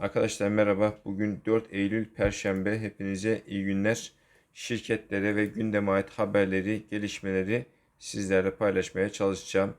Arkadaşlar merhaba. Bugün 4 Eylül Perşembe. Hepinize iyi günler. Şirketlere ve gündeme ait haberleri, gelişmeleri sizlerle paylaşmaya çalışacağım.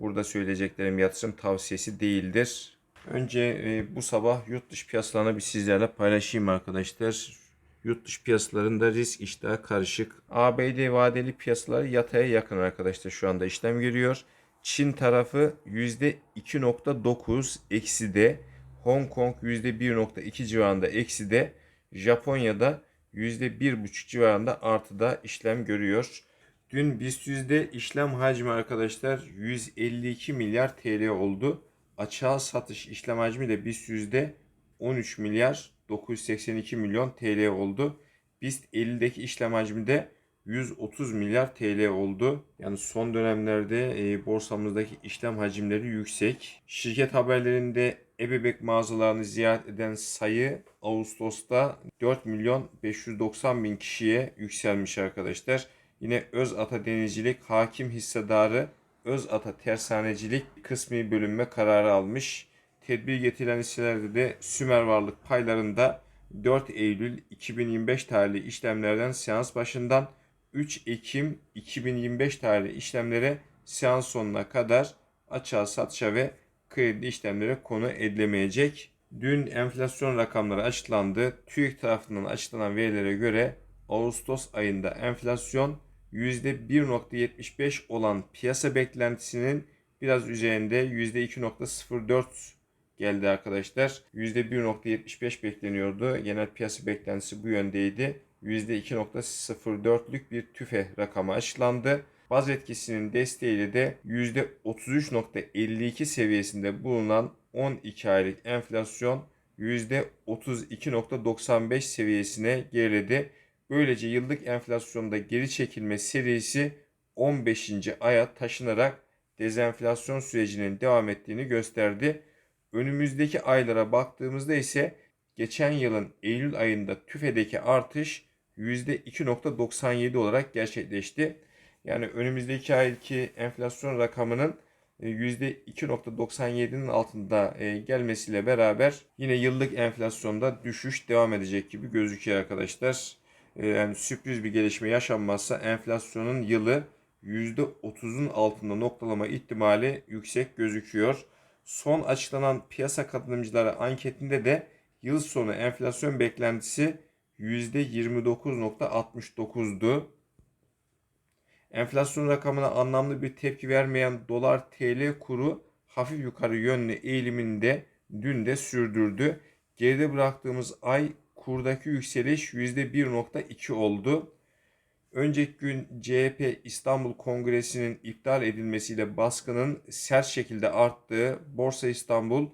Burada söyleyeceklerim yatırım tavsiyesi değildir. Önce e, bu sabah yurt dışı piyasalarını bir sizlerle paylaşayım arkadaşlar. Yurt dışı piyasalarında risk iştahı karışık. ABD vadeli piyasaları yataya yakın arkadaşlar şu anda işlem görüyor. Çin tarafı %2.9 eksi de. Hong Kong %1.2 civarında eksi de. Japonya'da %1.5 civarında artıda işlem görüyor. Dün BIST işlem hacmi arkadaşlar 152 milyar TL oldu. Açığa satış işlem hacmi de BIST yüzde 13 milyar 982 milyon TL oldu. BIST 50'deki işlem hacmi de 130 milyar TL oldu. Yani son dönemlerde e, borsamızdaki işlem hacimleri yüksek. Şirket haberlerinde ebebek mağazalarını ziyaret eden sayı Ağustos'ta 4 milyon 590 bin kişiye yükselmiş arkadaşlar. Yine Özata Denizcilik hakim hissedarı Özata Tersanecilik kısmi bölünme kararı almış. Tedbir getirilen hisselerde de Sümer Varlık paylarında 4 Eylül 2025 tarihli işlemlerden seans başından 3 Ekim 2025 tarihli işlemlere seans sonuna kadar açığa satışa ve kredi işlemlere konu edilemeyecek. Dün enflasyon rakamları açıklandı. TÜİK tarafından açıklanan verilere göre Ağustos ayında enflasyon %1.75 olan piyasa beklentisinin biraz üzerinde %2.04 geldi arkadaşlar. %1.75 bekleniyordu. Genel piyasa beklentisi bu yöndeydi. %2.04'lük bir tüfe rakamı açıklandı. Baz etkisinin desteğiyle de %33.52 seviyesinde bulunan 12 aylık enflasyon %32.95 seviyesine geriledi. Böylece yıllık enflasyonda geri çekilme serisi 15. aya taşınarak dezenflasyon sürecinin devam ettiğini gösterdi. Önümüzdeki aylara baktığımızda ise geçen yılın Eylül ayında TÜFE'deki artış %2.97 olarak gerçekleşti. Yani önümüzdeki ayki enflasyon rakamının %2.97'nin altında e, gelmesiyle beraber yine yıllık enflasyonda düşüş devam edecek gibi gözüküyor arkadaşlar. E, yani sürpriz bir gelişme yaşanmazsa enflasyonun yılı %30'un altında noktalama ihtimali yüksek gözüküyor. Son açıklanan piyasa katılımcıları anketinde de yıl sonu enflasyon beklentisi %29.69'du. Enflasyon rakamına anlamlı bir tepki vermeyen dolar TL kuru hafif yukarı yönlü eğiliminde dün de sürdürdü. Geride bıraktığımız ay kurdaki yükseliş %1.2 oldu. Önceki gün CHP İstanbul Kongresi'nin iptal edilmesiyle baskının sert şekilde arttığı Borsa İstanbul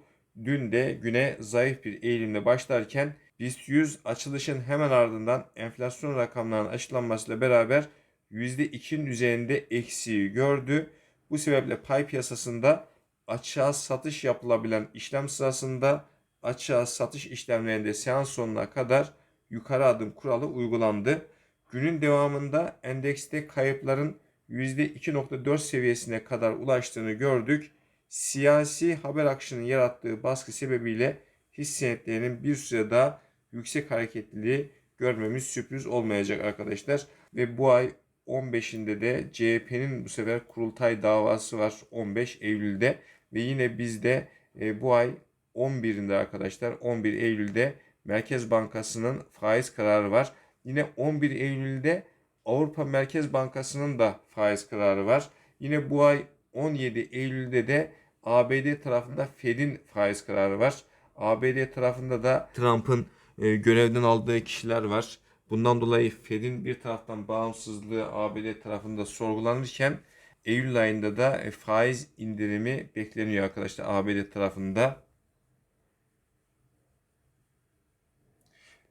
dün de güne zayıf bir eğilimle başlarken BIST 100 açılışın hemen ardından enflasyon rakamlarının açıklanmasıyla beraber %2'nin üzerinde eksiği gördü. Bu sebeple pay piyasasında açığa satış yapılabilen işlem sırasında açığa satış işlemlerinde seans sonuna kadar yukarı adım kuralı uygulandı. Günün devamında endekste kayıpların %2.4 seviyesine kadar ulaştığını gördük. Siyasi haber akışının yarattığı baskı sebebiyle hisse senetlerinin bir süre daha yüksek hareketliliği görmemiz sürpriz olmayacak arkadaşlar. Ve bu ay 15'inde de CHP'nin bu sefer kurultay davası var 15 Eylül'de ve yine bizde e, bu ay 11'inde arkadaşlar 11 Eylül'de Merkez Bankası'nın faiz kararı var. Yine 11 Eylül'de Avrupa Merkez Bankası'nın da faiz kararı var. Yine bu ay 17 Eylül'de de ABD tarafında Fed'in faiz kararı var. ABD tarafında da Trump'ın e, görevden aldığı kişiler var. Bundan dolayı Fed'in bir taraftan bağımsızlığı ABD tarafında sorgulanırken Eylül ayında da e, faiz indirimi bekleniyor arkadaşlar ABD tarafında.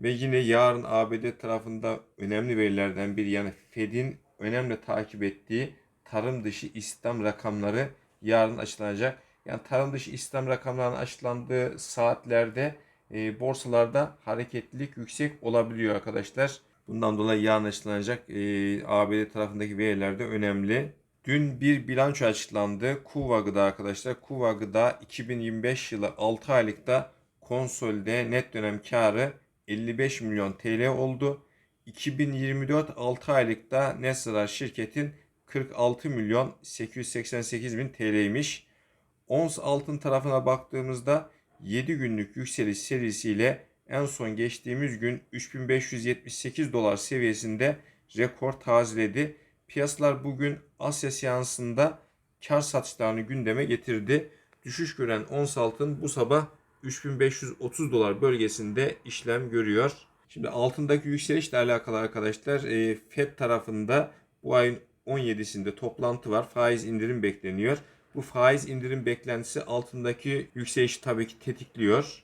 Ve yine yarın ABD tarafında önemli verilerden biri yani Fed'in önemli takip ettiği tarım dışı istihdam rakamları yarın açıklanacak. Yani tarım dışı istihdam rakamlarının açıklandığı saatlerde e, borsalarda hareketlilik yüksek olabiliyor arkadaşlar. Bundan dolayı yarın açıklanacak e, ABD tarafındaki veriler de önemli. Dün bir bilanço açıklandı. Kuva Gıda arkadaşlar. Kuva Gıda 2025 yılı 6 aylıkta konsolide net dönem karı 55 milyon TL oldu. 2024 6 aylıkta net zarar şirketin 46 milyon 888 bin TL'ymiş. Ons altın tarafına baktığımızda 7 günlük yükseliş serisiyle en son geçtiğimiz gün 3578 dolar seviyesinde rekor tazeledi. Piyasalar bugün Asya seansında kar satışlarını gündeme getirdi. Düşüş gören ons altın bu sabah 3530 dolar bölgesinde işlem görüyor. Şimdi altındaki yükselişle alakalı arkadaşlar e, FED tarafında bu ayın 17'sinde toplantı var. Faiz indirim bekleniyor. Bu faiz indirim beklentisi altındaki yükselişi tabii ki tetikliyor.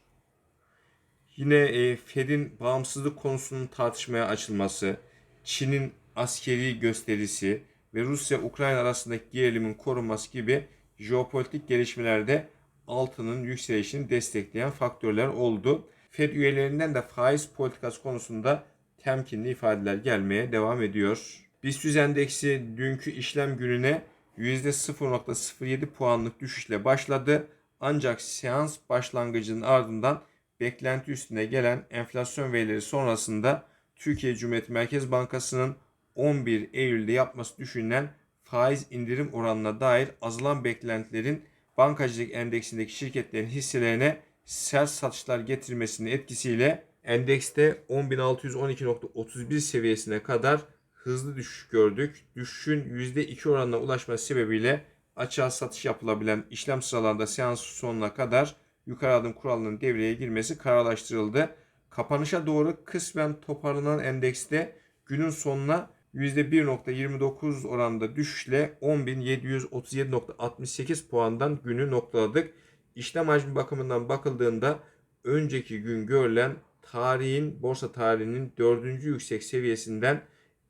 Yine e, Fed'in bağımsızlık konusunun tartışmaya açılması, Çin'in askeri gösterisi ve Rusya-Ukrayna arasındaki gerilimin korunması gibi jeopolitik gelişmelerde altının yükselişini destekleyen faktörler oldu. Fed üyelerinden de faiz politikası konusunda temkinli ifadeler gelmeye devam ediyor. BIST endeksi dünkü işlem gününe %0.07 puanlık düşüşle başladı. Ancak seans başlangıcının ardından beklenti üstüne gelen enflasyon verileri sonrasında Türkiye Cumhuriyet Merkez Bankası'nın 11 Eylül'de yapması düşünülen faiz indirim oranına dair azalan beklentilerin bankacılık endeksindeki şirketlerin hisselerine sert satışlar getirmesinin etkisiyle endekste 10.612.31 seviyesine kadar hızlı düşüş gördük. Düşüşün %2 oranına ulaşması sebebiyle açığa satış yapılabilen işlem sıralarında seans sonuna kadar yukarı adım kuralının devreye girmesi kararlaştırıldı. Kapanışa doğru kısmen toparlanan endekste günün sonuna %1.29 oranında düşüşle 10.737.68 puandan günü noktaladık. İşlem hacmi bakımından bakıldığında önceki gün görülen tarihin borsa tarihinin dördüncü yüksek seviyesinden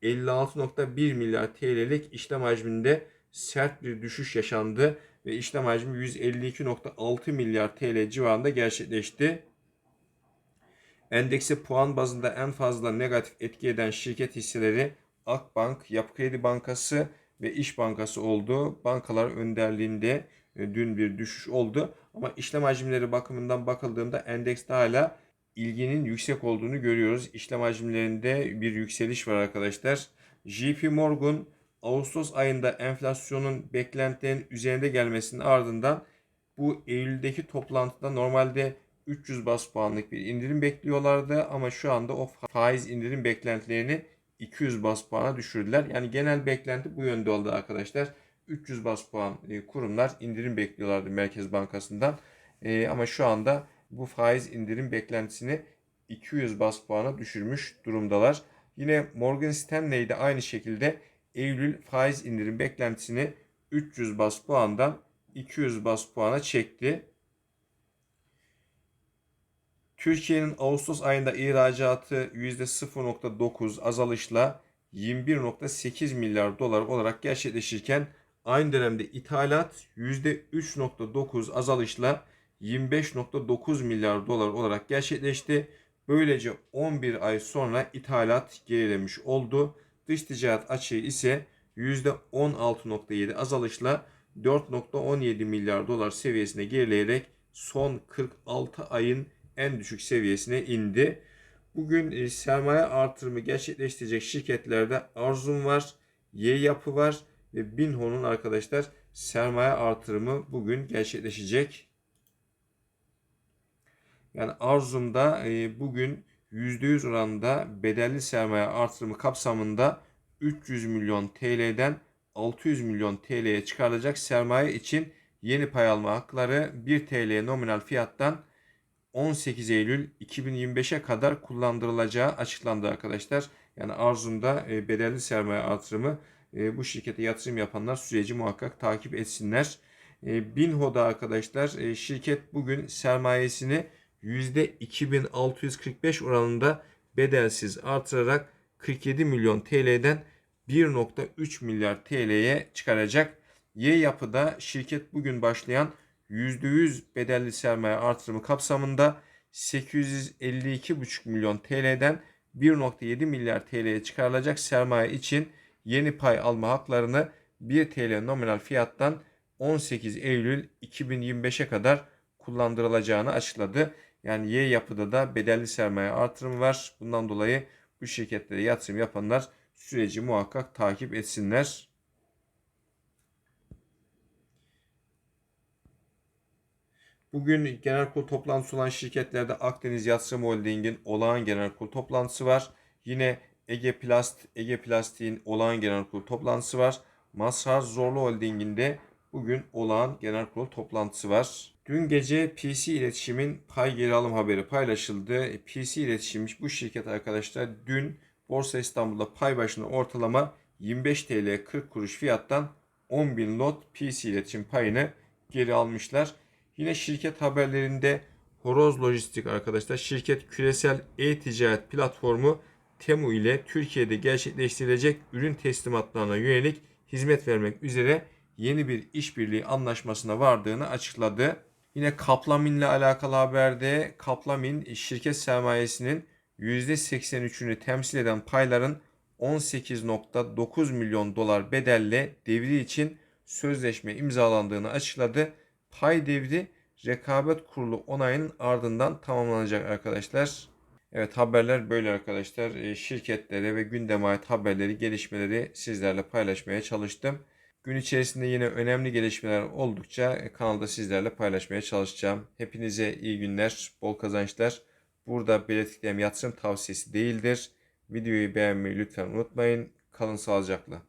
56.1 milyar TL'lik işlem hacminde sert bir düşüş yaşandı ve işlem hacmi 152.6 milyar TL civarında gerçekleşti. Endekse puan bazında en fazla negatif etki eden şirket hisseleri Akbank, Yapı Kredi Bankası ve İş Bankası oldu. Bankalar önderliğinde e, dün bir düşüş oldu. Ama işlem hacimleri bakımından bakıldığında endekste hala ilginin yüksek olduğunu görüyoruz. İşlem hacimlerinde bir yükseliş var arkadaşlar. JP Morgan Ağustos ayında enflasyonun beklentilerin üzerinde gelmesinin ardından bu Eylül'deki toplantıda normalde 300 bas puanlık bir indirim bekliyorlardı ama şu anda o faiz indirim beklentilerini 200 bas puana düşürdüler. Yani genel beklenti bu yönde oldu arkadaşlar. 300 bas puan e, kurumlar indirim bekliyorlardı Merkez Bankası'ndan. E, ama şu anda bu faiz indirim beklentisini 200 bas puana düşürmüş durumdalar. Yine Morgan Stanley de aynı şekilde Eylül faiz indirim beklentisini 300 bas puandan 200 bas puana çekti. Türkiye'nin Ağustos ayında ihracatı %0.9 azalışla 21.8 milyar dolar olarak gerçekleşirken aynı dönemde ithalat %3.9 azalışla 25.9 milyar dolar olarak gerçekleşti. Böylece 11 ay sonra ithalat gerilemiş oldu. Dış ticaret açığı ise %16.7 azalışla 4.17 milyar dolar seviyesine gerileyerek son 46 ayın en düşük seviyesine indi. Bugün e, sermaye artırımı gerçekleştirecek şirketlerde Arzum var, Y Yapı var ve Binho'nun arkadaşlar sermaye artırımı bugün gerçekleşecek. Yani Arzum'da e, bugün %100 oranında bedelli sermaye artırımı kapsamında 300 milyon TL'den 600 milyon TL'ye çıkarılacak sermaye için yeni pay alma hakları 1 TL nominal fiyattan 18 Eylül 2025'e kadar kullandırılacağı açıklandı arkadaşlar. Yani Arzum'da e, bedelli sermaye artırımı e, bu şirkete yatırım yapanlar süreci muhakkak takip etsinler. Binho'da arkadaşlar şirket bugün sermayesini %2645 oranında bedelsiz artırarak 47 milyon TL'den 1.3 milyar TL'ye çıkaracak. Y yapıda şirket bugün başlayan %100 bedelli sermaye artırımı kapsamında 852,5 milyon TL'den 1.7 milyar TL'ye çıkarılacak sermaye için yeni pay alma haklarını 1 TL nominal fiyattan 18 Eylül 2025'e kadar kullandırılacağını açıkladı. Yani Y yapıda da bedelli sermaye artırımı var. Bundan dolayı bu şirketlere yatırım yapanlar süreci muhakkak takip etsinler. Bugün genel kurul toplantısı olan şirketlerde Akdeniz Yatırım Holding'in olağan genel kurul toplantısı var. Yine Ege Plast, Ege Plastik'in olağan genel kurul toplantısı var. Mazhar Zorlu Holding'in de bugün olağan genel kurul toplantısı var. Dün gece PC İletişim'in pay geri alım haberi paylaşıldı. PC İletişim bu şirket arkadaşlar dün Borsa İstanbul'da pay başına ortalama 25 TL 40 kuruş fiyattan 10.000 lot PC İletişim payını geri almışlar. Yine şirket haberlerinde Horoz Lojistik arkadaşlar şirket küresel e-ticaret platformu Temu ile Türkiye'de gerçekleştirilecek ürün teslimatlarına yönelik hizmet vermek üzere yeni bir işbirliği anlaşmasına vardığını açıkladı. Yine Kaplamin ile alakalı haberde Kaplamin şirket sermayesinin %83'ünü temsil eden payların 18.9 milyon dolar bedelle devri için sözleşme imzalandığını açıkladı. Pay devri rekabet kurulu onayının ardından tamamlanacak arkadaşlar. Evet haberler böyle arkadaşlar. E, Şirketlere ve gündeme ait haberleri, gelişmeleri sizlerle paylaşmaya çalıştım. Gün içerisinde yine önemli gelişmeler oldukça e, kanalda sizlerle paylaşmaya çalışacağım. Hepinize iyi günler, bol kazançlar. Burada belirttiklerim yatırım tavsiyesi değildir. Videoyu beğenmeyi lütfen unutmayın. Kalın sağlıcakla.